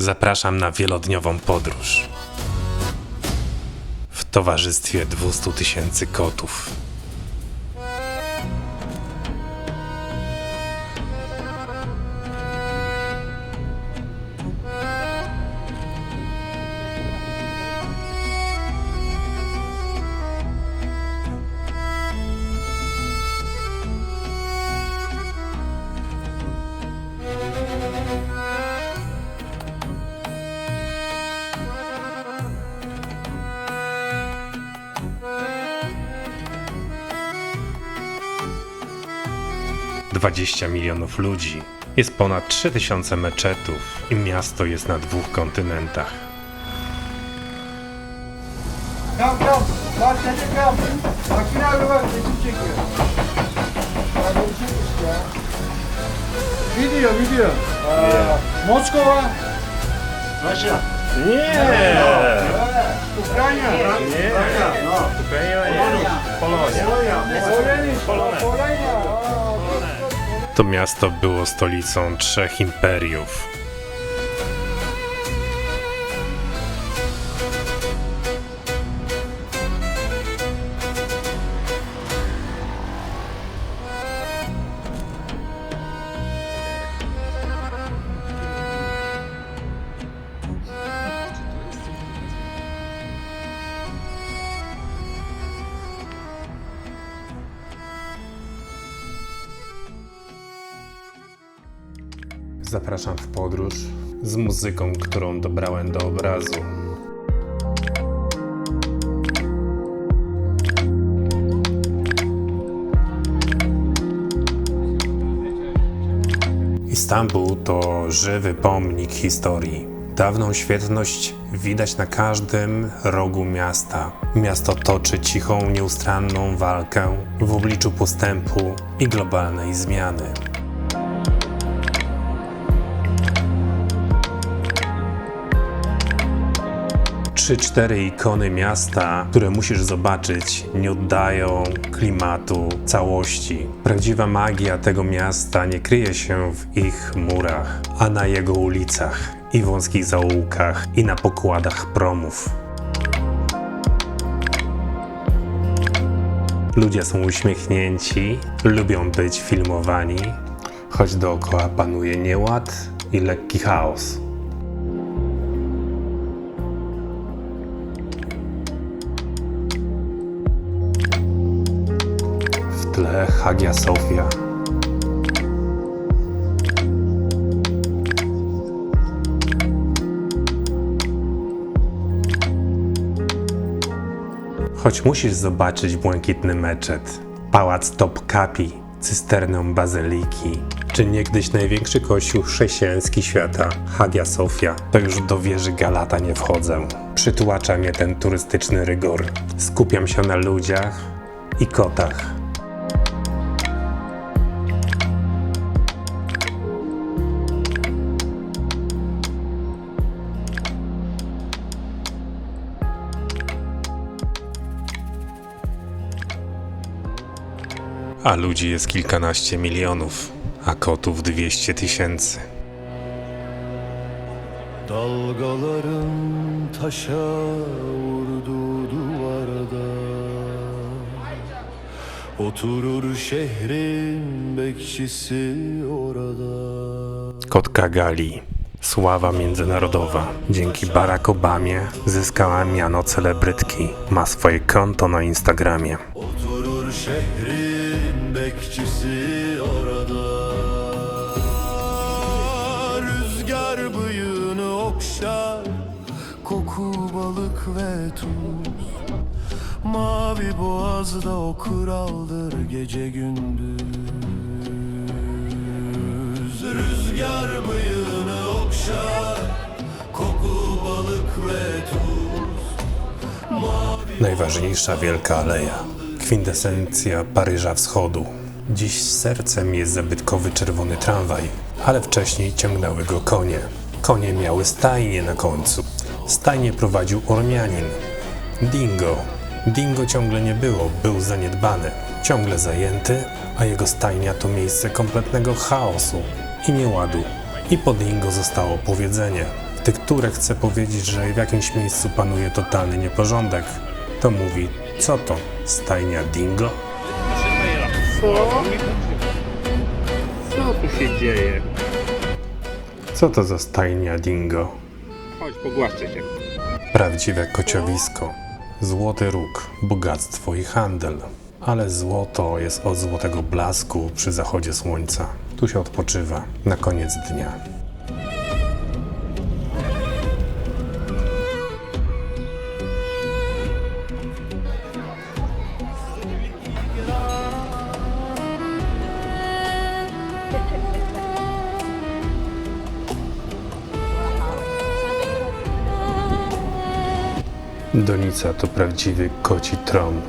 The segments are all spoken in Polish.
Zapraszam na wielodniową podróż. W towarzystwie 200 tysięcy kotów. Dwadzieścia milionów ludzi. Jest ponad 3000 meczetów i miasto jest na dwóch kontynentach. Kam kam. Bak dedi kam. Makine abi bak resim çekiyor. Işte ya. Video video. Aa, Moskova. Russia. Nie! Evet. Ukrayna. Nie! Polonia. Polonia. Polonia. Aa, dur, dur. To miasto było stolicą trzech imperiów. Zapraszam w podróż z muzyką, którą dobrałem do obrazu. Istanbul to żywy pomnik historii. Dawną świetność widać na każdym rogu miasta. Miasto toczy cichą, nieustanną walkę w obliczu postępu i globalnej zmiany. Trzy, cztery ikony miasta, które musisz zobaczyć, nie oddają klimatu całości. Prawdziwa magia tego miasta nie kryje się w ich murach, a na jego ulicach i wąskich zaułkach i na pokładach promów. Ludzie są uśmiechnięci, lubią być filmowani, choć dookoła panuje nieład i lekki chaos. Tle Hagia Sofia. Choć musisz zobaczyć błękitny meczet, pałac Topkapi, cysternę bazyliki, czy niegdyś największy kościół chrześcijański świata, Hagia Sofia, to już do wieży Galata nie wchodzę. Przytłacza mnie ten turystyczny rygor. Skupiam się na ludziach i kotach. A ludzi jest kilkanaście milionów, a kotów 200 tysięcy. Dalgaların taşa vurdu duvarda Oturur şehrin bekçisi orada Kotka Gali. Sława międzynarodowa. Dzięki Barack Obamie zyskała miano celebrytki. Ma swoje konto na Instagramie. Oturur şehrin tuz Mavi boğazda o kraldır gece gündüz Rüzgar bıyığını okşar Koku balık ve tuz Najważniejsza wielka aleja. Kwintesencja Paryża Wschodu. Dziś sercem jest zabytkowy czerwony tramwaj, ale wcześniej ciągnęły go konie. Konie miały stajnie na końcu. Stajnie prowadził Ormianin. Dingo. Dingo ciągle nie było, był zaniedbany, ciągle zajęty, a jego stajnia to miejsce kompletnego chaosu i nieładu. I po Dingo zostało powiedzenie: W tekturę chce powiedzieć, że w jakimś miejscu panuje totalny nieporządek. To mówi, co to, stajnia dingo? Co? Co tu się dzieje? Co to za stajnia dingo? Chodź, pogłaszczę cię. Prawdziwe kociowisko. Złoty róg, bogactwo i handel. Ale złoto jest od złotego blasku przy zachodzie słońca. Tu się odpoczywa na koniec dnia. Donica to prawdziwy koci tron.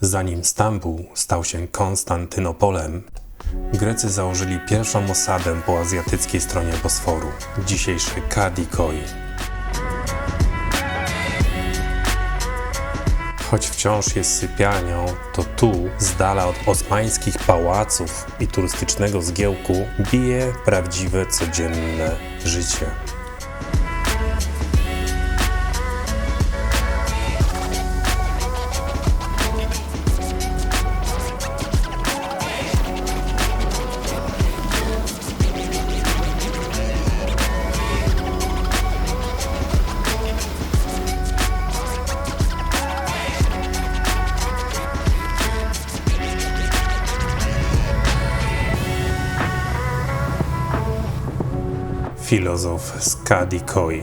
Zanim Stambuł stał się Konstantynopolem, Grecy założyli pierwszą osadę po azjatyckiej stronie Bosforu, dzisiejszy Kadikoi. Choć wciąż jest sypialnią, to tu, z dala od osmańskich pałaców i turystycznego zgiełku, bije prawdziwe codzienne życie. Filozof z Kadikoi,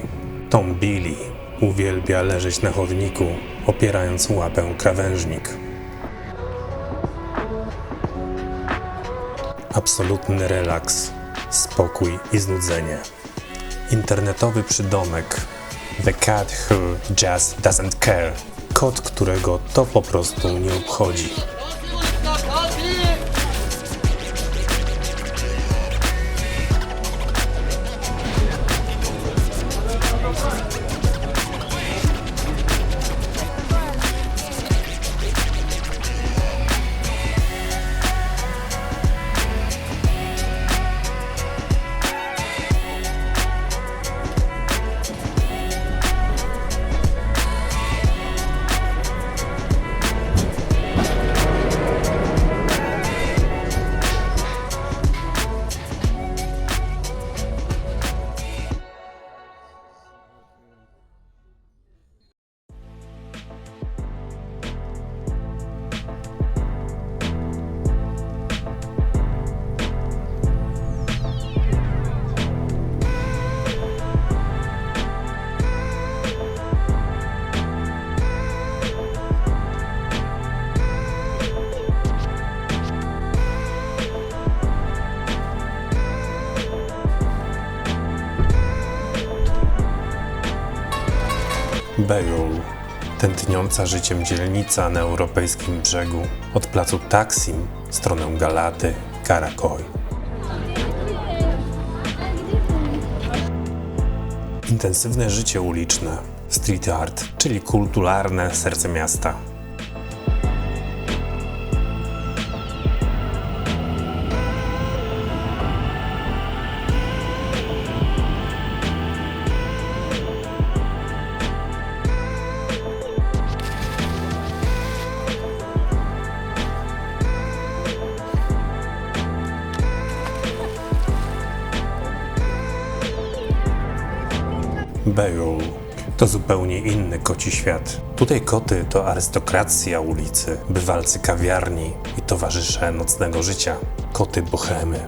Tom Billy, uwielbia leżeć na chodniku, opierając łapę krawężnik. Absolutny relaks, spokój i znudzenie. Internetowy przydomek The Cat Who Just Doesn't Care. Kot, którego to po prostu nie obchodzi. Tętniąca życiem dzielnica na europejskim brzegu, od placu Taksim w stronę Galaty, Karakoj. Intensywne życie uliczne, street art, czyli kulturalne serce miasta. To zupełnie inny koci świat. Tutaj koty to arystokracja ulicy, bywalcy kawiarni i towarzysze nocnego życia. Koty bohemy.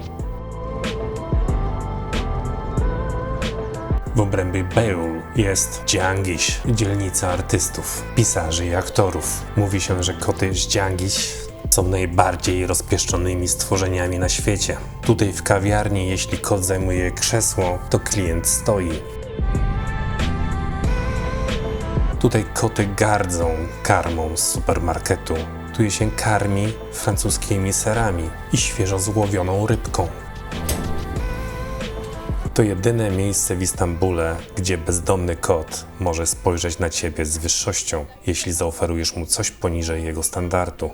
W obrębie Beowulf jest Dziangiś, dzielnica artystów, pisarzy i aktorów. Mówi się, że koty z Dziangiś są najbardziej rozpieszczonymi stworzeniami na świecie. Tutaj w kawiarni, jeśli kot zajmuje krzesło, to klient stoi. Tutaj koty gardzą karmą z supermarketu. Tu je się karmi francuskimi serami i świeżo złowioną rybką. To jedyne miejsce w Istambule, gdzie bezdomny kot może spojrzeć na ciebie z wyższością, jeśli zaoferujesz mu coś poniżej jego standardu.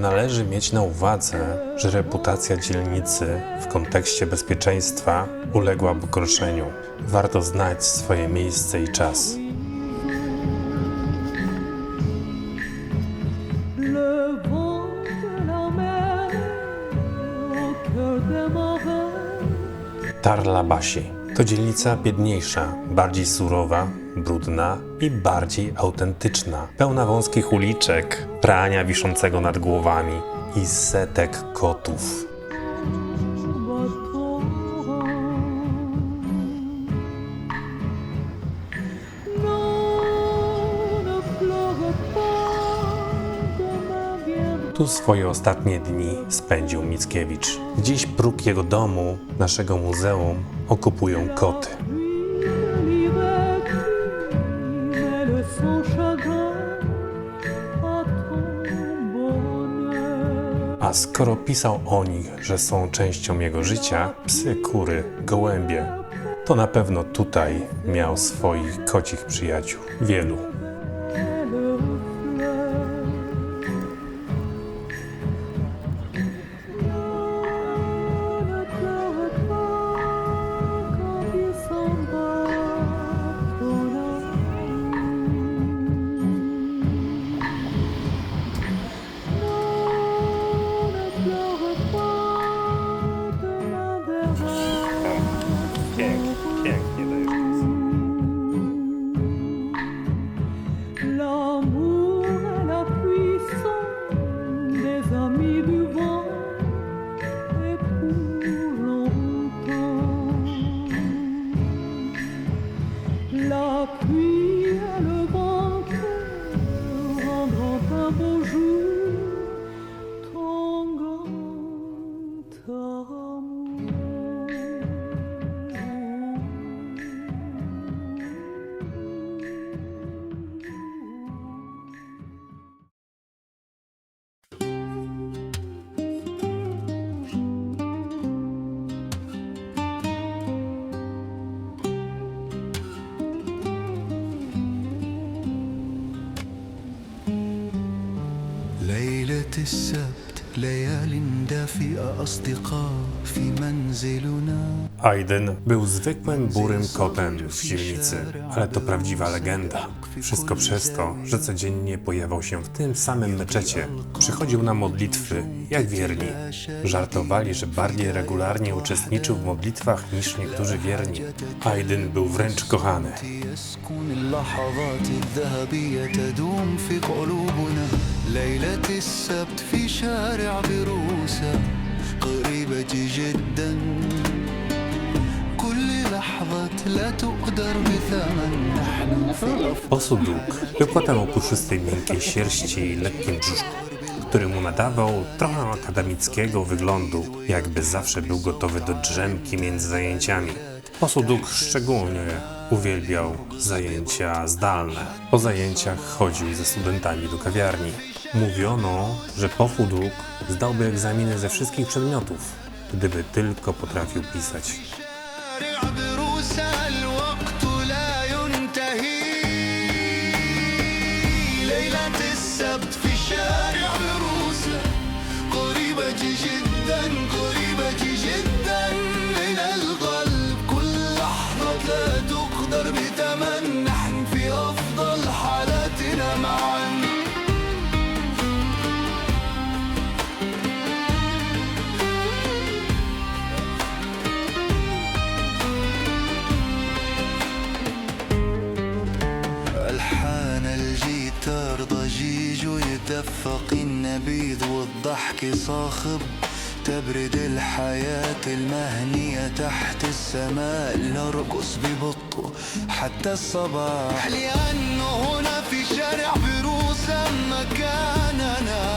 Należy mieć na uwadze, że reputacja dzielnicy w kontekście bezpieczeństwa uległa pogorszeniu. Warto znać swoje miejsce i czas. Le to dzielnica biedniejsza, bardziej surowa, brudna i bardziej autentyczna, pełna wąskich uliczek, prania wiszącego nad głowami i setek kotów. Tu swoje ostatnie dni spędził Mickiewicz. Dziś próg jego domu, naszego muzeum, okupują koty. A skoro pisał o nich, że są częścią jego życia, psy, kury, gołębie, to na pewno tutaj miał swoich kocich przyjaciół. Wielu. Aiden był zwykłym burym kotem w dzielnicy, ale to prawdziwa legenda. Wszystko przez to, że codziennie pojawiał się w tym samym meczecie. Przychodził na modlitwy, jak wierni. Żartowali, że bardziej regularnie uczestniczył w modlitwach niż niektórzy wierni. Aiden był wręcz kochany. يسكن اللحظات الذهبية تدوم في قلوبنا ليلة السبت في شارع بروسة قريبة جدا był kotem o puszystej, miękkiej sierści i lekkim brzuszku, który mu nadawał trochę akademickiego wyglądu, jakby zawsze był gotowy do drzemki między zajęciami. Posuduk szczególnie uwielbiał zajęcia zdalne. Po zajęciach chodził ze studentami do kawiarni. Mówiono, że Pofuduk zdałby egzaminy ze wszystkich przedmiotów, gdyby tylko potrafił pisać. اللي صاخب تبرد الحياة المهنية تحت السماء نرقص ببطء حتى الصباح. لأنه هنا في شارع بروسا مكاننا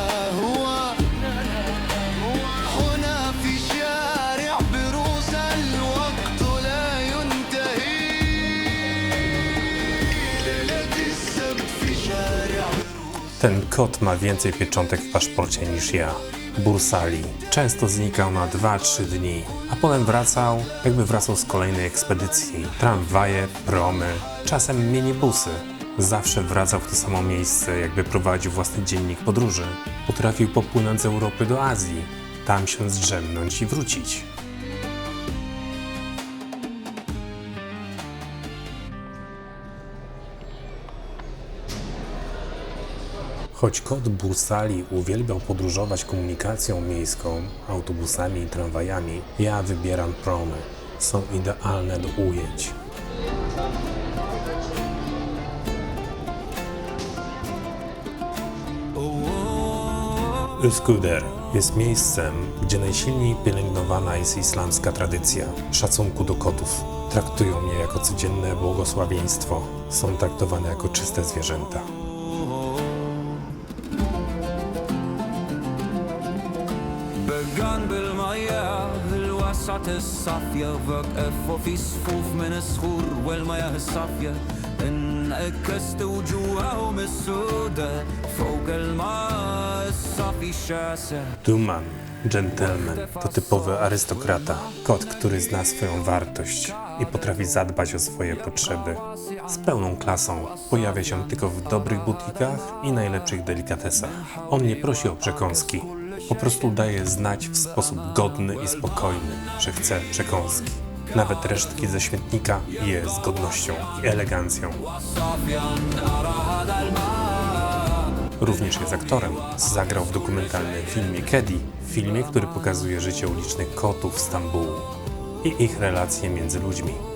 kot ma więcej pieczątek w paszporcie niż ja. Bursali. Często znikał na 2-3 dni, a potem wracał, jakby wracał z kolejnej ekspedycji. Tramwaje, promy, czasem minibusy. Zawsze wracał w to samo miejsce, jakby prowadził własny dziennik podróży. Potrafił popłynąć z Europy do Azji, tam się zdrzemnąć i wrócić. Choć kot Bursali uwielbiał podróżować komunikacją miejską, autobusami i tramwajami, ja wybieram promy. Są idealne do ujęć. Üsküdar jest miejscem, gdzie najsilniej pielęgnowana jest islamska tradycja szacunku do kotów. Traktują je jako codzienne błogosławieństwo. Są traktowane jako czyste zwierzęta. بقان بالمياه الوسعة الصافية وقف وفي صفوف من الصخور والمياه الصافية انعكست وجواهم السوداء فوق الماء الصافي الشاسع Duman, gentleman, to typowy arystokrata. Kot, który zna swoją wartość i potrafi zadbać o swoje potrzeby. Z pełną klasą pojawia się tylko w dobrych butikach i najlepszych delikatesach. On nie prosi o przekąski. po prostu daje znać w sposób godny i spokojny, że chce przekąski. Nawet resztki ze śmietnika je z godnością i elegancją. Również jest aktorem. Zagrał w dokumentalnym filmie Kedi, filmie, który pokazuje życie ulicznych kotów Stambułu i ich relacje między ludźmi.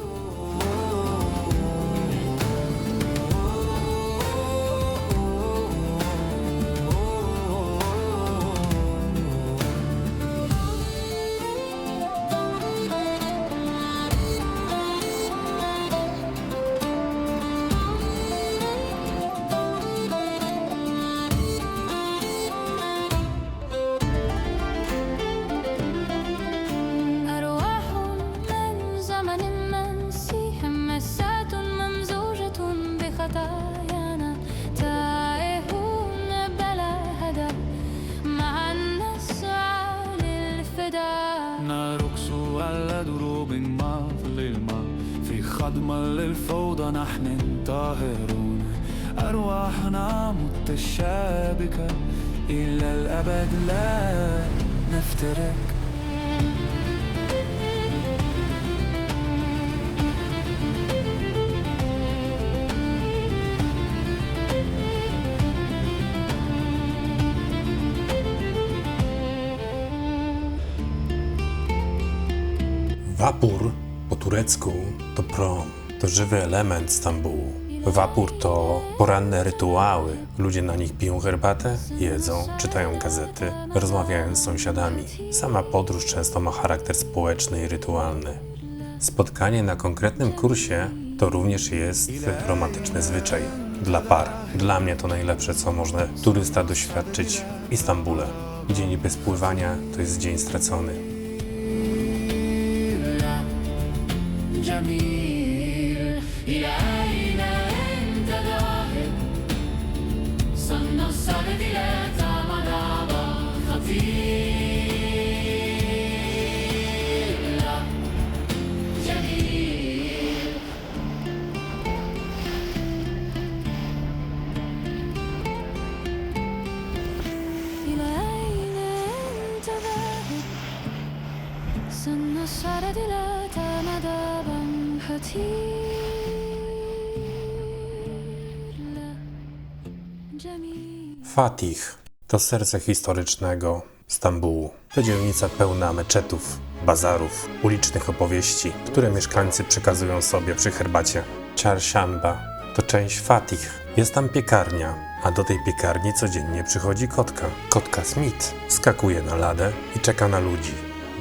نحن طاهرون أرواحنا متشابكة. إلى الأبد لا نفترق. Wapur po turecku to prom, to żywy element Stambułu. Wapur to poranne rytuały. Ludzie na nich piją herbatę, jedzą, czytają gazety, rozmawiają z sąsiadami. Sama podróż często ma charakter społeczny i rytualny. Spotkanie na konkretnym kursie to również jest romantyczny zwyczaj dla par. Dla mnie to najlepsze, co można turysta doświadczyć w Istambule. Dzień bez pływania to jest dzień stracony. صارت لا مدابا فتيل جميل. فاتيح to serce historycznego Stambułu. To dzielnica pełna meczetów, bazarów, ulicznych opowieści, które mieszkańcy przekazują sobie przy herbacie. Czarszamba to część Fatih. Jest tam piekarnia, A do tej piekarni codziennie przychodzi kotka. Kotka Smith skakuje na ladę i czeka na ludzi.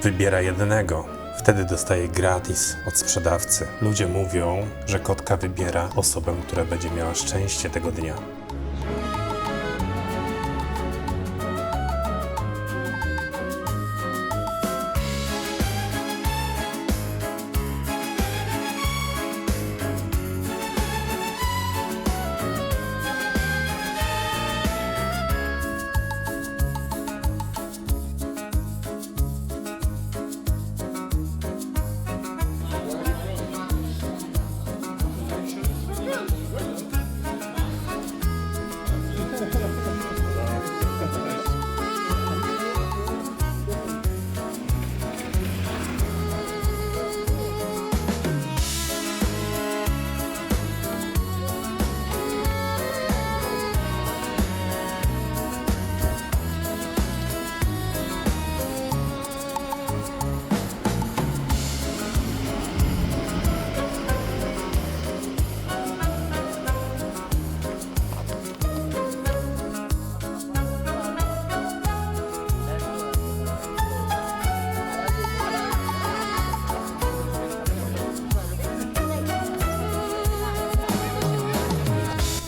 Wybiera jednego. Wtedy dostaje gratis od sprzedawcy. Ludzie mówią, że kotka wybiera osobę, która będzie miała szczęście tego dnia.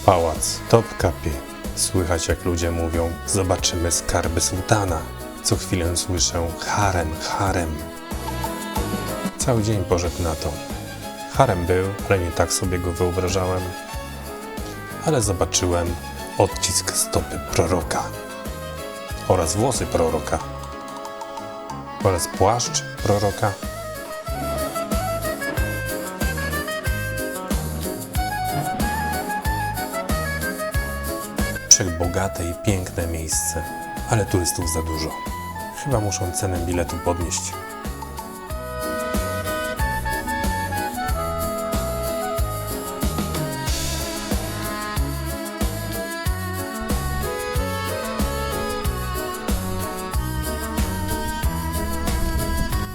Pałac Topkapi. Słychać jak ludzie mówią, zobaczymy skarby sułtana. Co chwilę słyszę harem, harem. Cały dzień poszedł na to. Harem był, ale nie tak sobie go wyobrażałem. Ale zobaczyłem odcisk stopy proroka oraz włosy proroka oraz płaszcz proroka. Wszechbogate i piękne miejsce, ale turystów za dużo. Chyba muszą cenę biletu podnieść.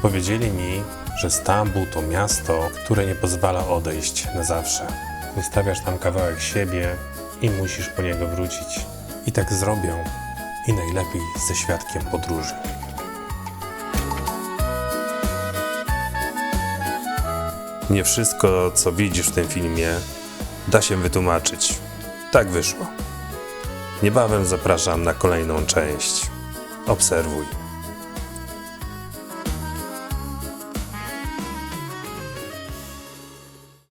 Powiedzieli mi, że Stambuł to miasto, które nie pozwala odejść na zawsze. Wystawiasz tam kawałek siebie i musisz po niego wrócić. I tak zrobią. I najlepiej ze świadkiem podróży. Nie wszystko, co widzisz w tym filmie, da się wytłumaczyć. Tak wyszło. Niebawem zapraszam na kolejną część. Obserwuj.